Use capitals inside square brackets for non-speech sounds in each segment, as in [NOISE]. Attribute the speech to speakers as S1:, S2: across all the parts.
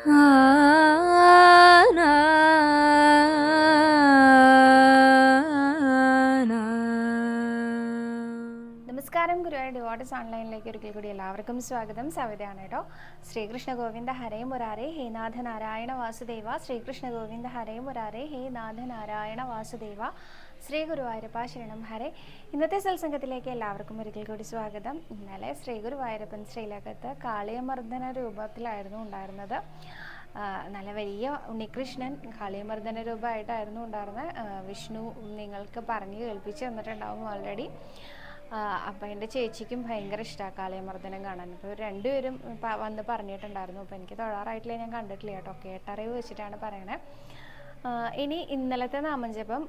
S1: നമസ്കാരം ഗുരുവായൂർ ഡിവോട്ടസ് ഓൺലൈനിലേക്ക് ഒരിക്കൽ കൂടി എല്ലാവർക്കും സ്വാഗതം. സവിതയാണ് കേട്ടോ. ശ്രീകൃഷ്ണ ഗോവിന്ദ ഹരേ മുരാരേ ഹേ നാഥ നാരായണ വാസുദേവ. ശ്രീകൃഷ്ണ ഗോവിന്ദ ഹരേ മുരാരേ ഹേ നാഥ നാരായണ വാസുദേവ. ശ്രീ ഗുരുവായൂരപ്പ ശരണം ഹരെ. ഇന്നത്തെ സത്സംഗത്തിലേക്ക് എല്ലാവർക്കും ഒരിക്കൽ കൂടി സ്വാഗതം. ഇന്നലെ ശ്രീ ഗുരുവായൂരപ്പൻ ശ്രീലകത്ത് കാളിയമർദ്ദന രൂപത്തിലായിരുന്നു ഉണ്ടായിരുന്നത്. നല്ല വലിയ ഉണ്ണികൃഷ്ണൻ കാളിയമർദ്ദന രൂപമായിട്ടായിരുന്നു ഉണ്ടായിരുന്നത്. വിഷ്ണു നിങ്ങൾക്ക് പറഞ്ഞു കേൾപ്പിച്ച് തന്നിട്ടുണ്ടാവും ഓൾറെഡി അപ്പം എന്റെ ചേച്ചിക്കും ഭയങ്കര ഇഷ്ടമാണ് കാളിയമർദ്ദനം കാണാൻ. അപ്പോൾ രണ്ടുപേരും വന്ന് പറഞ്ഞിട്ടുണ്ടായിരുന്നു. അപ്പോൾ എനിക്ക് തൊഴാറായിട്ടില്ല ഞാൻ കണ്ടിട്ടില്ല കേട്ടോ. കേട്ടറിവ് വെച്ചിട്ടാണ് പറയണേ. ഇനി ഇന്നലത്തെ നാമജപം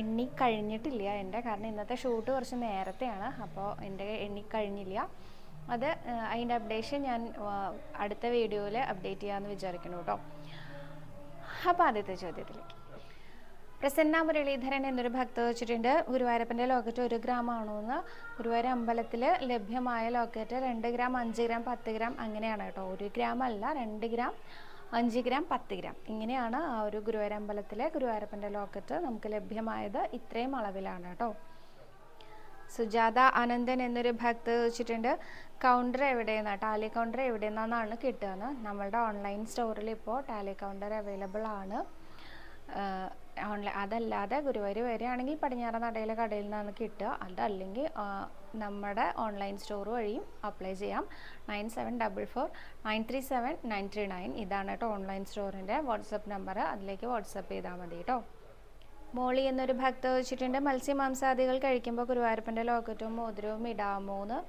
S1: എണ്ണി കഴിഞ്ഞിട്ടില്ല എന്റെ. കാരണം ഇന്നത്തെ ഷൂട്ട് കുറച്ച് നേരത്തെയാണ്. അപ്പോൾ എന്റെ എണ്ണി കഴിഞ്ഞില്ല. അത് അതിന്റെ അപ്ഡേഷൻ ഞാൻ അടുത്ത വീഡിയോയിൽ അപ്ഡേറ്റ് ചെയ്യാമെന്ന് വിചാരിക്കുന്നു കേട്ടോ. അപ്പോൾ ആദ്യത്തെ ചോദ്യത്തിലേക്ക്. പ്രസന്ന മുരളീധരൻ എന്നൊരു ഭക്ത വെച്ചിട്ടുണ്ട്. ഗുരുവായൂരപ്പന്റെ ലോക്കറ്റ് ഒരു ഗ്രാം ആണോ എന്ന്. ഗുരുവായൂർ അമ്പലത്തിൽ ലഭ്യമായ ലോക്കറ്റ് രണ്ട് ഗ്രാം അഞ്ച് ഗ്രാം പത്ത് ഗ്രാം അങ്ങനെയാണ് കേട്ടോ. ഒരു ഗ്രാം അല്ല രണ്ട് ഗ്രാം. അഞ്ച് ഗ്രാം പത്ത് ഗ്രാം. ഇങ്ങനെയാണ് ആ ഒരു ഗുരുവായൂർ അമ്പലത്തിലെ ഗുരുവായൂരപ്പന്റെ ലോക്കറ്റ് നമുക്ക് ലഭ്യമായത് ഇത്രയും അളവിലാണ് കേട്ടോ. സുജാത അനന്തൻ എന്നൊരു ഭക്ത വെച്ചിട്ടുണ്ട് കൗണ്ടർ എവിടെയെന്നാ? ടാലി കൗണ്ടർ എവിടെയെന്നാണ് കിട്ടുകയെന്ന് നമ്മളുടെ ഓൺലൈൻ സ്റ്റോറിൽ ഇപ്പോൾ ടാലി കൗണ്ടർ അവൈലബിൾ ആണ്. ഓൺലൈൻ അതല്ലാതെ ഗുരുവായൂർ വരികയാണെങ്കിൽ പടിഞ്ഞാറ നടയിലെ കടയിൽ നിന്നാണ് കിട്ടുക. അതല്ലെങ്കിൽ നമ്മുടെ ഓൺലൈൻ സ്റ്റോർ വഴിയും അപ്ലൈ ചെയ്യാം. Nine seven double four nine three seven nine three nine ഇതാണ് കേട്ടോ ഓൺലൈൻ സ്റ്റോറിന്റെ വാട്സപ്പ് നമ്പർ അതിലേക്ക് വാട്സപ്പ് ചെയ്താൽ മതി കേട്ടോ മോളി എന്നൊരു ഭക്ത വെച്ചിട്ടുണ്ട് മത്സ്യമാംസാദികൾ കഴിക്കുമ്പോൾ ഗുരുവായൂരപ്പന്റെ ലോക്കറ്റും മോതിരവും ഇടാമോ എന്ന്.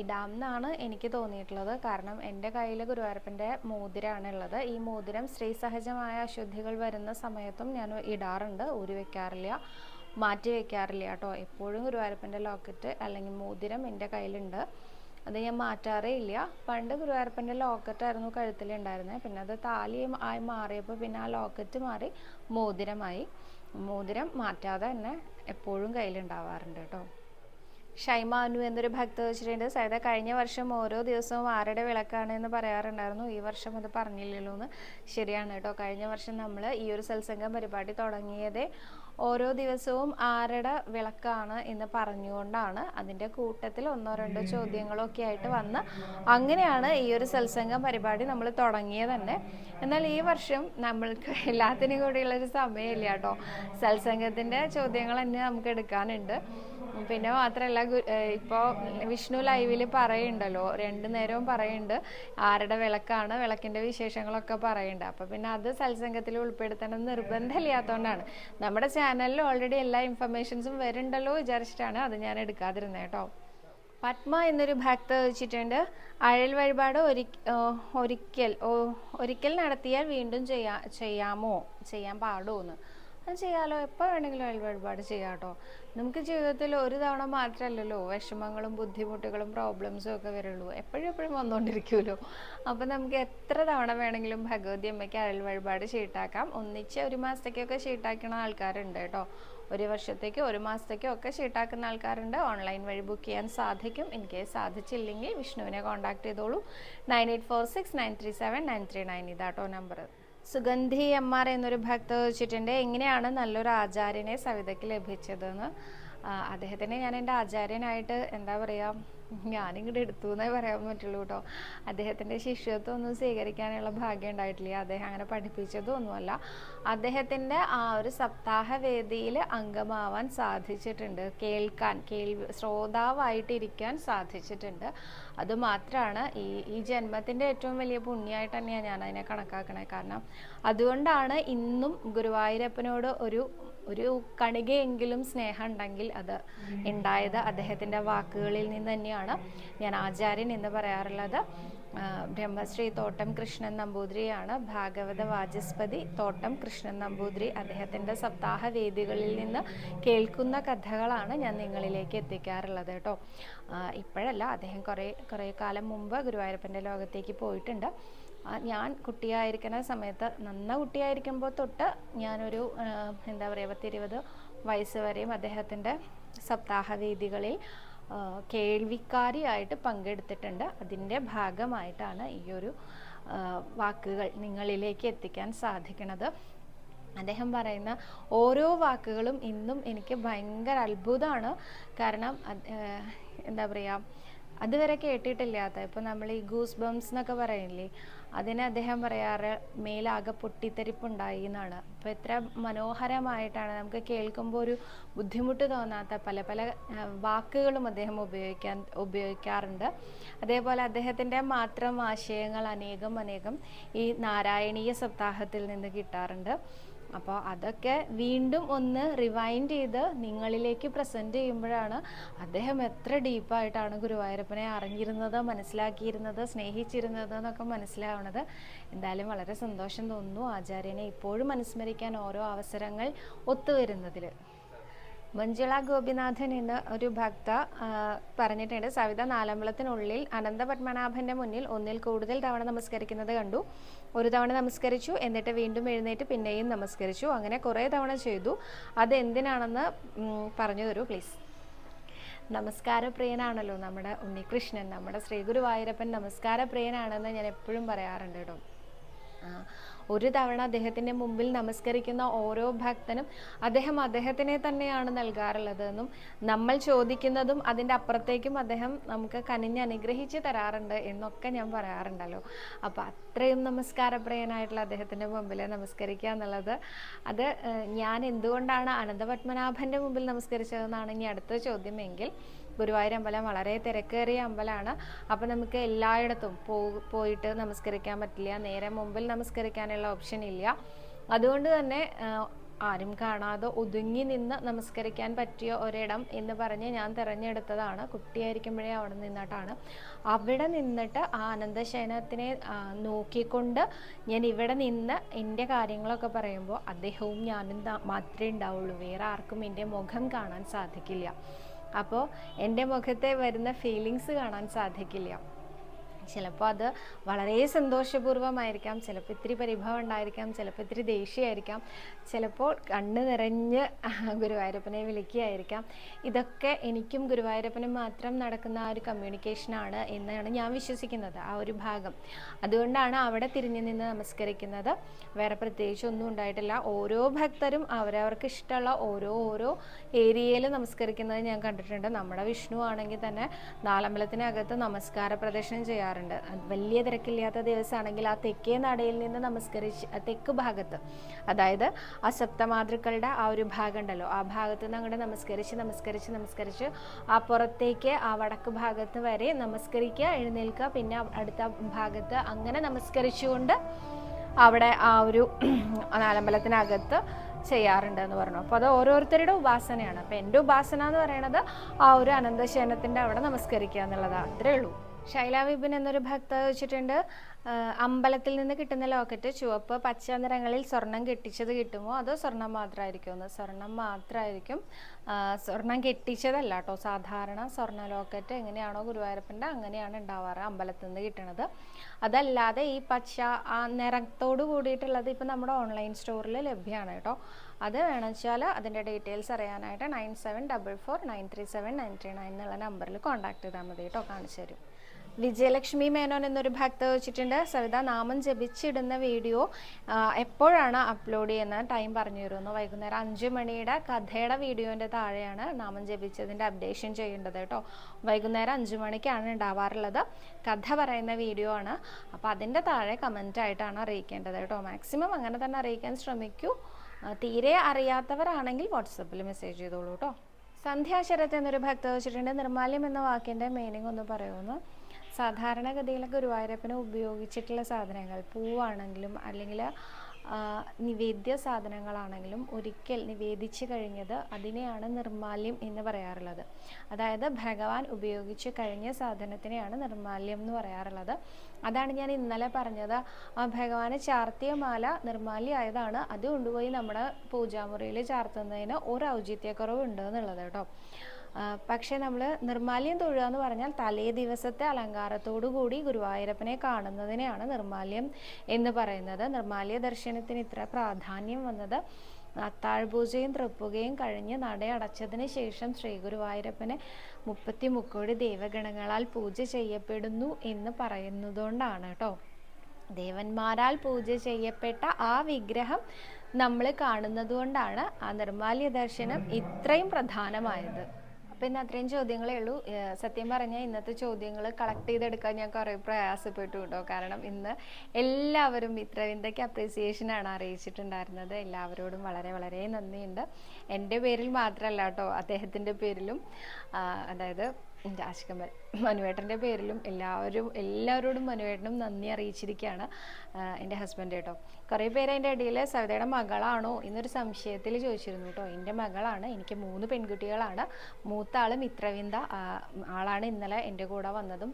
S1: ഇടാം എന്നാണ് എനിക്ക് തോന്നിയിട്ടുള്ളത്. കാരണം എന്റെ കയ്യിൽ ഗുരുവായൂരപ്പന്റെ മോതിരമാണ് ഉള്ളത്. ഈ മോതിരം സ്ത്രീ സഹജമായ അശുദ്ധികൾ വരുന്ന സമയത്തും ഞാൻ ഇടാറുണ്ട്. ഊരി വെക്കാറില്ല. മാറ്റി വെക്കാറില്ല കേട്ടോ. എപ്പോഴും ഗുരുവായൂരപ്പന്റെ ലോക്കറ്റ് അല്ലെങ്കിൽ മോതിരം എന്റെ കയ്യിലുണ്ട്. അത് ഞാൻ മാറ്റാറേ ഇല്ല. പണ്ട് ഗുരുവായൂരപ്പന്റെ ലോക്കറ്റായിരുന്നു കഴുത്തിലുണ്ടായിരുന്നത് പിന്നെ അത് താലി ആയി മാറിയപ്പോൾ പിന്നെ ആ ലോക്കറ്റ് മാറി മോതിരമായി. മോതിരം മാറ്റാതെ തന്നെ എപ്പോഴും കയ്യിലുണ്ടാവാറുണ്ട് കേട്ടോ. ഷൈമ അനു എന്നൊരു ഭക്ത വെച്ചിട്ടുണ്ട്. സരിത കഴിഞ്ഞ വർഷം ഓരോ ദിവസവും ആരുടെ വിളക്കാണ് എന്ന് പറയാറുണ്ടായിരുന്നു. ഈ വർഷം അത് പറഞ്ഞില്ലല്ലോ എന്ന്. ശരിയാണ് കേട്ടോ. കഴിഞ്ഞ വർഷം നമ്മൾ ഈ ഒരു സത്സംഗം പരിപാടി തുടങ്ങിയതേ ഓരോ ദിവസവും ആരുടെ വിളക്കാണ് എന്ന് പറഞ്ഞുകൊണ്ടാണ്. അതിന്റെ കൂട്ടത്തിൽ ഒന്നോ രണ്ടോ ചോദ്യങ്ങളൊക്കെ ആയിട്ട് വന്ന് അങ്ങനെയാണ് ഈ ഒരു സത്സംഗം പരിപാടി നമ്മൾ തുടങ്ങിയത് തന്നെ. എന്നാൽ ഈ വർഷം നമ്മൾക്ക് എല്ലാത്തിനും കൂടിയുള്ളൊരു സമയമില്ല കേട്ടോ. സത്സംഗത്തിന്റെ ചോദ്യങ്ങൾ തന്നെ നമുക്ക് എടുക്കാനുണ്ട്. പിന്നെ മാത്രമല്ല ഇപ്പോൾ വിഷ്ണു ലൈവിൽ പറയുണ്ടല്ലോ രണ്ടു നേരവും പറയുന്നുണ്ട് ആരുടെ വിളക്കാണ് വിളക്കിന്റെ വിശേഷങ്ങളൊക്കെ പറയുന്നുണ്ട്. അപ്പോൾ പിന്നെ അത് സത്സംഗത്തിൽ ഉൾപ്പെടുത്തണം നിർബന്ധമില്ലാത്തതുകൊണ്ടാണ് നമ്മുടെ ചാനലിൽ ഓൾറെഡി എല്ലാ ഇൻഫർമേഷൻസും വരുന്നുണ്ടല്ലോ വിചാരിച്ചിട്ടാണ് അത് ഞാൻ എടുക്കാതിരുന്നത് കേട്ടോ. പത്മ എന്നൊരു ഭക്ത വെച്ചിട്ടുണ്ട് അഴൽ വഴിപാട് ഒരിക്കൽ ഒരിക്കൽ നടത്തിയാൽ വീണ്ടും ചെയ്യാ ചെയ്യാമോ? ചെയ്യാൻ പാടുമോ എന്ന്. അത് ചെയ്യാലോ? എപ്പോൾ വേണമെങ്കിലും അയൽ വഴിപാട് ചെയ്യാം കേട്ടോ നമുക്ക് ജീവിതത്തിൽ ഒരു തവണ മാത്രമല്ലല്ലോ വിഷമങ്ങളും ബുദ്ധിമുട്ടുകളും പ്രോബ്ലംസും ഒക്കെ വരുള്ളൂ. എപ്പോഴും എപ്പോഴും വന്നുകൊണ്ടിരിക്കുമല്ലോ അപ്പം നമുക്ക് എത്ര തവണ വേണമെങ്കിലും ഭഗവതി അമ്മയ്ക്ക് അയൽ വഴിപാട് ഷീട്ടാക്കാം. ഒന്നിച്ച് ഒരു മാസത്തേക്കൊക്കെ ഷീട്ടാക്കുന്ന ആൾക്കാരുണ്ട് കേട്ടോ. ഒരു വർഷത്തേക്ക് ഒരു മാസത്തേക്കോ ഒക്കെ ഷീട്ടാക്കുന്ന ആൾക്കാരുണ്ട്. ഓൺലൈൻ വഴി ബുക്ക് ചെയ്യാൻ സാധിക്കും. ഇൻ കേസ് സാധിച്ചില്ലെങ്കിൽ വിഷ്ണുവിനെ കോൺടാക്ട് ചെയ്തോളൂ. Nine eight four six nine three seven nine three nine ഇതാട്ടോ നമ്പർ സുഗന്ധി എം ആർ എന്നൊരു ഭക്ത ചോദിച്ചിട്ടുണ്ട് എങ്ങനെയാണ് നല്ലൊരു ആചാര്യനെ സവിതയ്ക്ക് ലഭിച്ചതെന്ന്? അദ്ദേഹത്തിനെ ഞാൻ എന്റെ ആചാര്യനായിട്ട് എന്താ പറയുക ഞാനിങ്ങോട്ട് എടുത്തു എന്നേ പറയാൻ പറ്റുള്ളൂ കേട്ടോ അദ്ദേഹത്തിന്റെ ശിഷ്യത്വം ഒന്നും സ്വീകരിക്കാനുള്ള ഭാഗ്യം ഉണ്ടായിട്ടില്ല. അദ്ദേഹം അങ്ങനെ പഠിപ്പിച്ചതൊന്നുമല്ല. അദ്ദേഹത്തിന്റെ ആ ഒരു സപ്താഹ വേദിയിൽ അംഗമാവാൻ സാധിച്ചിട്ടുണ്ട്. കേൾക്കാൻ കേൾവി ശ്രോതാവായിട്ടിരിക്കാൻ സാധിച്ചിട്ടുണ്ട്. അതുമാത്രമാണ് ഈ ഈ ജന്മത്തിന്റെ ഏറ്റവും വലിയ പുണ്യമായിട്ട് തന്നെയാണ് ഞാൻ അതിനെ കണക്കാക്കണേ. കാരണം അതുകൊണ്ടാണ് ഇന്നും ഗുരുവായൂരപ്പനോട് ഒരു ഒരു കണികയെങ്കിലും സ്നേഹം ഉണ്ടെങ്കിൽ അത് ഉണ്ടായത് അദ്ദേഹത്തിന്റെ വാക്കുകളിൽ നിന്ന് തന്നെയാണ്. ഞാൻ ആചാര്യൻ എന്ന് പറയാറുള്ളത്. ബ്രഹ്മശ്രീ തോട്ടം കൃഷ്ണൻ നമ്പൂതിരിയാണ്. ഭാഗവത വാചസ്പതി തോട്ടം കൃഷ്ണൻ നമ്പൂതിരി അദ്ദേഹത്തിന്റെ സപ്താഹ വേദികളിൽ നിന്ന് കേൾക്കുന്ന കഥകളാണ് ഞാൻ നിങ്ങളിലേക്ക് എത്തിക്കാറുള്ളത് കേട്ടോ. ഇപ്പോഴല്ല അദ്ദേഹം കുറേ കുറേ കാലം മുമ്പ് ഗുരുവായൂരപ്പന്റെ ലോകത്തേക്ക് പോയിട്ടുണ്ട്. ഞാൻ കുട്ടിയായിരിക്കുന്ന സമയത്ത് നന്ന കുട്ടിയായിരിക്കുമ്പോൾ തൊട്ട് ഞാനൊരു എന്താ പറയുക പത്തിരുപത് വയസ്സ് വരെയും അദ്ദേഹത്തിന്റെ സപ്താഹ വേദികളിൽ കേൾവിക്കാരിയായിട്ട് പങ്കെടുത്തിട്ടുണ്ട്. അതിന്റെ ഭാഗമായിട്ടാണ് ഈ ഒരു വാക്കുകൾ നിങ്ങളിലേക്ക് എത്തിക്കാൻ സാധിക്കുന്നത് അദ്ദേഹം പറയുന്ന ഓരോ വാക്കുകളും ഇന്നും എനിക്ക് ഭയങ്കര അത്ഭുതമാണ്. കാരണം എന്താ പറയുക അതുവരെ കേട്ടിട്ടില്ലാത്ത ഇപ്പോൾ നമ്മൾ ഈ ഗൂസ് ബംസ് എന്നൊക്കെ പറയില്ലേ അതിന് അദ്ദേഹം പറയാറ് മേലാകെ പൊട്ടിത്തെറിപ്പുണ്ടായി എന്നാണ്. അപ്പോൾ എത്ര മനോഹരമായിട്ടാണ് നമുക്ക് കേൾക്കുമ്പോൾ ഒരു ബുദ്ധിമുട്ട് തോന്നാത്ത പല പല വാക്കുകളും അദ്ദേഹം ഉപയോഗിക്കാൻ ഉപയോഗിക്കാറുണ്ട്. അതേപോലെ അദ്ദേഹത്തിന്റെ മാത്രം ആശയങ്ങൾ അനേകം അനേകം ഈ നാരായണീയ സപ്താഹത്തിൽ നിന്ന് കിട്ടാറുണ്ട്. അപ്പോൾ അതൊക്കെ വീണ്ടും ഒന്ന് റിവൈൻഡ് ചെയ്ത് നിങ്ങളിലേക്ക് പ്രസന്റ് ചെയ്യുമ്പോഴാണ് അദ്ദേഹം എത്ര ഡീപ്പായിട്ടാണ് ഗുരുവായൂരപ്പനെ അറിഞ്ഞിരുന്നത് മനസ്സിലാക്കിയിരുന്നത് സ്നേഹിച്ചിരുന്നത് എന്നൊക്കെ മനസ്സിലാവുന്നത് എന്തായാലും വളരെ സന്തോഷം തോന്നുന്നു ആചാര്യനെ ഇപ്പോഴും അനുസ്മരിക്കാൻ ഓരോ അവസരങ്ങൾ ഒത്തുവരുന്നതിൽ മഞ്ജുള ഗോപിനാഥൻ എന്ന ഒരു ഭക്ത പറഞ്ഞിട്ടുണ്ട്. സവിത നാലമ്പലത്തിനുള്ളിൽ അനന്തപത്മനാഭന്റെ മുന്നിൽ ഒന്നിൽ കൂടുതൽ തവണ നമസ്കരിക്കുന്നത് കണ്ടു. ഒരു തവണ നമസ്കരിച്ചു എന്നിട്ട് വീണ്ടും എഴുന്നേറ്റ് പിന്നെയും നമസ്കരിച്ചു. അങ്ങനെ കുറേ തവണ ചെയ്തു. അത് എന്തിനാണെന്ന് പറഞ്ഞു തരൂ പ്ലീസ് നമസ്കാരപ്രിയനാണല്ലോ നമ്മുടെ ഉണ്ണികൃഷ്ണൻ. നമ്മുടെ ശ്രീ ഗുരുവായൂരപ്പൻ നമസ്കാരപ്രിയനാണെന്ന് ഞാൻ എപ്പോഴും പറയാറുണ്ട് കേട്ടോ. ഒരു തവണ അദ്ദേഹത്തിന്റെ മുമ്പിൽ നമസ്കരിക്കുന്ന ഓരോ ഭക്തനും അദ്ദേഹം അദ്ദേഹത്തിനെ തന്നെയാണ് നൽകാറുള്ളതെന്നും നമ്മൾ ചോദിക്കുന്നതും അതിന്റെ അപ്പുറത്തേക്കും അദ്ദേഹം നമുക്ക് കനിഞ്ഞ് അനുഗ്രഹിച്ച് തരാറുണ്ട് എന്നൊക്കെ ഞാൻ പറയാറുണ്ടല്ലോ. അപ്പോൾ അത്രയും നമസ്കാരപ്രിയനായിട്ടുള്ള അദ്ദേഹത്തിന്റെ മുമ്പിൽ നമസ്കരിക്കുക എന്നുള്ളത്. അത് ഞാൻ എന്തുകൊണ്ടാണ് അനന്തപത്മനാഭന്റെ മുമ്പിൽ നമസ്കരിച്ചതെന്നാണ് ഇനി അടുത്ത ചോദ്യം എങ്കിൽ ഗുരുവായൂർ അമ്പലം വളരെ തിരക്കേറിയ അമ്പലമാണ്. അപ്പോൾ നമുക്ക് എല്ലായിടത്തും പോയിട്ട് നമസ്കരിക്കാൻ പറ്റില്ല. നേരെ മുമ്പിൽ നമസ്കരിക്കാനുള്ള ഓപ്ഷൻ ഇല്ല. അതുകൊണ്ട് തന്നെ ആരും കാണാതെ ഒതുങ്ങി നിന്ന് നമസ്കരിക്കാൻ പറ്റിയ ഒരിടം എന്ന് പറഞ്ഞ് ഞാൻ തിരഞ്ഞെടുത്തതാണ്. കുട്ടിയായിരിക്കുമ്പോഴേ അവിടെ നിന്നിട്ടാണ്. അവിടെ നിന്നിട്ട് ആ അനന്തശയനത്തിനെ നോക്കിക്കൊണ്ട് ഞാൻ ഇവിടെ നിന്ന് എന്റെ കാര്യങ്ങളൊക്കെ പറയുമ്പോൾ അദ്ദേഹവും ഞാനും മാത്രമേ ഉണ്ടാവുള്ളൂ. വേറെ ആർക്കും എന്റെ മുഖം കാണാൻ സാധിക്കില്ല. അപ്പോൾ എന്റെ മുഖത്തെ വരുന്ന ഫീലിങ്സ് കാണാൻ സാധിക്കില്ല. ചിലപ്പോൾ അത് വളരെ സന്തോഷപൂർവമായിരിക്കാം ചിലപ്പോൾ ഇത്തിരി പരിഭവം ഉണ്ടായിരിക്കാം ചിലപ്പോൾ ഇത്തിരി ദേഷ്യമായിരിക്കാം ചിലപ്പോൾ കണ്ണ് നിറഞ്ഞ് ഗുരുവായൂരപ്പനെ വിളിക്കുകയായിരിക്കാം. ഇതൊക്കെ എനിക്കും ഗുരുവായൂരപ്പനും മാത്രം നടക്കുന്ന ആ ഒരു കമ്മ്യൂണിക്കേഷനാണ് എന്നാണ് ഞാൻ വിശ്വസിക്കുന്നത് ആ ഒരു ഭാഗം. അതുകൊണ്ടാണ് അവിടെ തിരിഞ്ഞു നിന്ന് നമസ്കരിക്കുന്നത്. വേറെ പ്രത്യേകിച്ച് ഒന്നും ഉണ്ടായിട്ടില്ല. ഓരോ ഭക്തരും അവരവർക്ക് ഇഷ്ടമുള്ള ഓരോ ഓരോ ഏരിയയിൽ നമസ്കരിക്കുന്നത് ഞാൻ കണ്ടിട്ടുണ്ട്. നമ്മുടെ വിഷ്ണു ആണെങ്കിൽ തന്നെ നാലമ്പലത്തിനകത്ത് നമസ്കാര പ്രദർശനം ചെയ്യാറുണ്ട്. അത് വലിയ തിരക്കില്ലാത്ത ദിവസമാണെങ്കിൽ ആ തെക്കേ നടയിൽ നിന്ന് നമസ്കരിച്ച് തെക്ക് ഭാഗത്ത് അതായത് ആ സപ്തമാതൃക്കളുടെ ആ ഒരു ഭാഗം ഉണ്ടല്ലോ ആ ഭാഗത്ത് നിന്ന് അങ്ങോട്ട് നമസ്കരിച്ച് നമസ്കരിച്ച് നമസ്കരിച്ച് ആ പുറത്തേക്ക് ആ വടക്ക് ഭാഗത്ത് വരെ നമസ്കരിക്കുക എഴുന്നേൽക്കുക പിന്നെ അടുത്ത ഭാഗത്ത് അങ്ങനെ നമസ്കരിച്ചുകൊണ്ട് അവിടെ ആ ഒരു [CLEARS THROAT] നാലമ്പലത്തിനകത്ത് ചെയ്യാറുണ്ട് എന്ന് പറഞ്ഞു. അപ്പോൾ അത് ഓരോരുത്തരുടെ ഉപാസനയാണ്. അപ്പോൾ എന്റെ ഉപാസന എന്ന് പറയുന്നത് ആ ഒരു അനന്തശയനത്തിന്റെ അവിടെ നമസ്കരിക്കുക എന്നുള്ളതാണ് അത്രേ ഉള്ളൂ. ശൈല വിപിൻ എന്നൊരു ഭക്ത വെച്ചിട്ടുണ്ട് അമ്പലത്തിൽ നിന്ന് കിട്ടുന്ന ലോക്കറ്റ് ചുവപ്പ് പച്ച നിറങ്ങളിൽ സ്വർണം കെട്ടിച്ചത് കിട്ടുമോ? അതോ സ്വർണം മാത്രമായിരിക്കും എന്ന് സ്വർണം മാത്രമായിരിക്കും. സ്വർണം കെട്ടിച്ചതല്ല കേട്ടോ. സാധാരണ സ്വർണ ലോക്കറ്റ് എങ്ങനെയാണോ ഗുരുവായൂരപ്പന്റെ അങ്ങനെയാണ് ഉണ്ടാവാറ് അമ്പലത്തിൽ നിന്ന് കിട്ടുന്നത് അതല്ലാതെ ഈ പച്ച ആ നിറത്തോട് കൂടിയിട്ടുള്ളത് ഇപ്പം നമ്മുടെ ഓൺലൈൻ സ്റ്റോറിൽ ലഭ്യമാണ് കേട്ടോ. അത് വേണമെന്ന് വെച്ചാൽ അതിന്റെ ഡീറ്റെയിൽസ് അറിയാനായിട്ട് nine seven double four nine three seven nine three nine എന്നുള്ള നമ്പറിൽ കോൺടാക്ട് ചെയ്താൽ മതി കേട്ടോ. കാണിച്ചു തരും. വിജയലക്ഷ്മി മേനോൻ എന്നൊരു ഭക്ത വെച്ചിട്ടുണ്ട്. സവിത നാമം ജപിച്ചിടുന്ന വീഡിയോ എപ്പോഴാണ് അപ്ലോഡ് ചെയ്യുന്ന ടൈം പറഞ്ഞു തരുമെന്ന് വൈകുന്നേരം അഞ്ച് മണിയുടെ കഥയുടെ വീഡിയോന്റെ താഴെയാണ് നാമം ജപിച്ചതിന്റെ അപ്ഡേഷൻ ചെയ്യേണ്ടത് കേട്ടോ. വൈകുന്നേരം അഞ്ച് മണിക്കാണ് ഉണ്ടാവാറുള്ളത്. കഥ പറയുന്ന വീഡിയോ ആണ്. അപ്പോൾ അതിന്റെ താഴെ കമന്റ് ആയിട്ടാണ് അറിയിക്കേണ്ടത് കേട്ടോ. മാക്സിമം അങ്ങനെ തന്നെ അറിയിക്കാൻ ശ്രമിക്കൂ. തീരെ അറിയാത്തവരാണെങ്കിൽ വാട്സപ്പിൽ മെസ്സേജ് ചെയ്തോളൂ കേട്ടോ. സന്ധ്യാശരത്ത് എന്നൊരു ഭക്ത വെച്ചിട്ടുണ്ട്. നിർമാല്യം എന്ന വാക്കിന്റെ മീനിങ് ഒന്ന് പറയുമെന്ന് സാധാരണഗതിയിൽ ഗുരുവായൂരപ്പന് ഉപയോഗിച്ചിട്ടുള്ള സാധനങ്ങൾ പൂവാണെങ്കിലും അല്ലെങ്കിൽ നിവേദ്യ സാധനങ്ങളാണെങ്കിലും ഒരിക്കൽ നിവേദിച്ചു കഴിഞ്ഞത് അതിനെയാണ് നിർമാല്യം എന്ന് പറയാറുള്ളത്. അതായത് ഭഗവാൻ ഉപയോഗിച്ച് കഴിഞ്ഞ സാധനത്തിനെയാണ് നിർമാല്യം എന്ന് പറയാറുള്ളത്. അതാണ് ഞാൻ ഇന്നലെ പറഞ്ഞത്. ഭഗവാന് ചാർത്തിയ മാല നിർമാല്യമായതാണ് അത് കൊണ്ടുപോയി നമ്മുടെ പൂജാമുറിയിൽ ചാർത്തുന്നതിന് ഒരു ഔചിത്യക്കുറവ് ഉണ്ട് എന്നുള്ളത് കേട്ടോ. പക്ഷേ നമ്മൾ നിർമാല്യം തൊഴുക എന്ന് പറഞ്ഞാൽ തലേ ദിവസത്തെ അലങ്കാരത്തോടു കൂടി ഗുരുവായൂരപ്പനെ കാണുന്നതിനെയാണ് നിർമാല്യം എന്ന് പറയുന്നത്. നിർമാല്യ ദർശനത്തിന് ഇത്ര പ്രാധാന്യം വന്നത് അത്താഴ്പൂജയും തൃപ്പുകയും കഴിഞ്ഞ് നടയടച്ചതിന് ശേഷം ശ്രീ ഗുരുവായൂരപ്പനെ മുപ്പത്തി മുക്കോടി ദേവഗണങ്ങളാൽ പൂജ ചെയ്യപ്പെടുന്നു എന്ന് പറയുന്നതുകൊണ്ടാണ് കേട്ടോ. ദേവന്മാരാൽ പൂജ ചെയ്യപ്പെട്ട ആ വിഗ്രഹം നമ്മൾ കാണുന്നതുകൊണ്ടാണ് ആ നിർമാല്യ ദർശനം ഇത്രയും പ്രധാനമായത്. അപ്പം ഇന്ന് അത്രയും ചോദ്യങ്ങളേ ഉള്ളൂ. സത്യം പറഞ്ഞാൽ ഇന്നത്തെ ചോദ്യങ്ങൾ കളക്ട് ചെയ്തെടുക്കാൻ ഞാൻ കുറെ പ്രയാസപ്പെട്ടു കേട്ടോ കാരണം ഇന്ന് എല്ലാവരും മിത്രവിന്ദയ്ക്ക് അപ്രീസിയേഷനാണ് അറിയിച്ചിട്ടുണ്ടായിരുന്നത്. എല്ലാവരോടും വളരെ വളരെ നന്ദിയുണ്ട്. എന്റെ പേരിൽ മാത്രമല്ല കേട്ടോ അദ്ദേഹത്തിന്റെ പേരിലും. അതായത് രാജ്കമൽ മനുവേട്ടന്റെ പേരിലും എല്ലാവരും എല്ലാവരോടും മനുവേട്ടനും നന്ദി അറിയിച്ചിരിക്കുകയാണ് എന്റെ ഹസ്ബൻഡ് കേട്ടോ. കുറേ പേര് അതിന്റെ ഇടയിൽ സവിതയുടെ മകളാണോ എന്നൊരു സംശയത്തിൽ ചോദിച്ചിരുന്നു കേട്ടോ. എന്റെ മകളാണ് എനിക്ക് മൂന്ന് പെൺകുട്ടികളാണ്. മൂത്ത ആൾ മിത്രവിന്ദ ആളാണ് ഇന്നലെ എന്റെ കൂടെ വന്നതും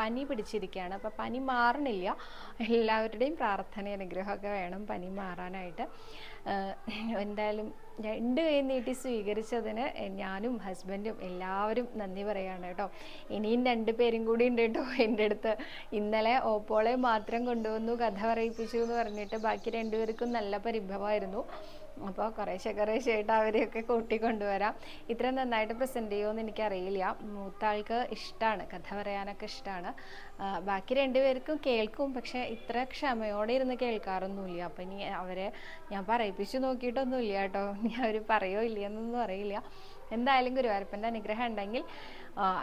S1: പനി പിടിച്ചിരിക്കുകയാണ്. അപ്പോൾ പനി മാറണില്ല. എല്ലാവരുടെയും പ്രാർത്ഥന അനുഗ്രഹമൊക്കെ വേണം പനി മാറാനായിട്ട്. എന്തായാലും രണ്ട് കൈ നീട്ടി സ്വീകരിച്ചതിന് ഞാനും ഹസ്ബൻഡും എല്ലാവരും നന്ദി പറയാണ് കേട്ടോ. ഇനിയും രണ്ട് പേരും കൂടി ഉണ്ട് കേട്ടോ എന്റെ അടുത്ത്. ഇന്നലെ ഓപ്പോളെ മാത്രം കൊണ്ടുവന്നു കഥ പറയിപ്പിച്ചു എന്ന് പറഞ്ഞിട്ട് ബാക്കി രണ്ടുപേർക്കും നല്ല പരിഭവമായിരുന്നു. അപ്പോൾ കുറേശ്ശെ കുറേശ്ശെ ആയിട്ട് അവരെയൊക്കെ കൂട്ടിക്കൊണ്ടുവരാം. ഇത്ര നന്നായിട്ട് പ്രസന്റ് ചെയ്യുമെന്ന് എനിക്കറിയില്ല. മൂത്ത ആൾക്ക് ഇഷ്ടമാണ് കഥ പറയാനൊക്കെ ഇഷ്ടമാണ് ബാക്കി രണ്ടുപേർക്കും കേൾക്കും പക്ഷേ ഇത്ര ക്ഷമയോടെ ഇരുന്ന് കേൾക്കാറൊന്നുമില്ല. അപ്പം ഇനി അവരെ ഞാൻ പറയിപ്പിച്ചു നോക്കിയിട്ടൊന്നുമില്ല കേട്ടോ. ഇനി അവർ പറയോ ഇല്ലയെന്നൊന്നും അറിയില്ല. എന്തായാലും ഗുരുവായൂരപ്പന്റെ അനുഗ്രഹം ഉണ്ടെങ്കിൽ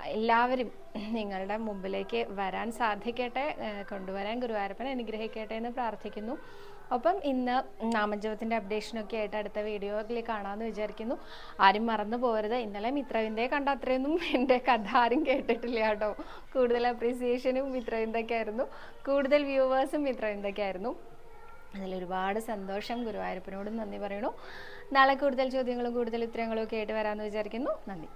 S1: എല്ലാവരും നിങ്ങളുടെ മുമ്പിലേക്ക് വരാൻ സാധിക്കട്ടെ കൊണ്ടുവരാൻ ഗുരുവായൂരപ്പൻ അനുഗ്രഹിക്കട്ടെ എന്ന് പ്രാർത്ഥിക്കുന്നു. ഒപ്പം ഇന്ന് നാമജപത്തിന്റെ അപ്ഡേഷനൊക്കെ ആയിട്ട് അടുത്ത വീഡിയോയിൽ കാണാമെന്ന് വിചാരിക്കുന്നു. ആരും മറന്നു പോകരുത്. ഇന്നലെ മിത്രവിന്ദയെ കണ്ട അത്രയൊന്നും എന്റെ കഥ ആരും കേട്ടിട്ടില്ല കേട്ടോ. കൂടുതൽ അപ്രീസിയേഷനും മിത്രവിന്ദയ്ക്കായിരുന്നു. കൂടുതൽ വ്യൂവേഴ്സും മിത്രവിന്ദയ്ക്കായിരുന്നു. അതിലൊരുപാട് സന്തോഷം. ഗുരുവായൂരപ്പനോടും നന്ദി പറയണു നാളെ കൂടുതൽ ചോദ്യങ്ങളും കൂടുതൽ ഉത്തരങ്ങളും ഒക്കെ ആയിട്ട് വരാമെന്ന് വിചാരിക്കുന്നു. നന്ദി.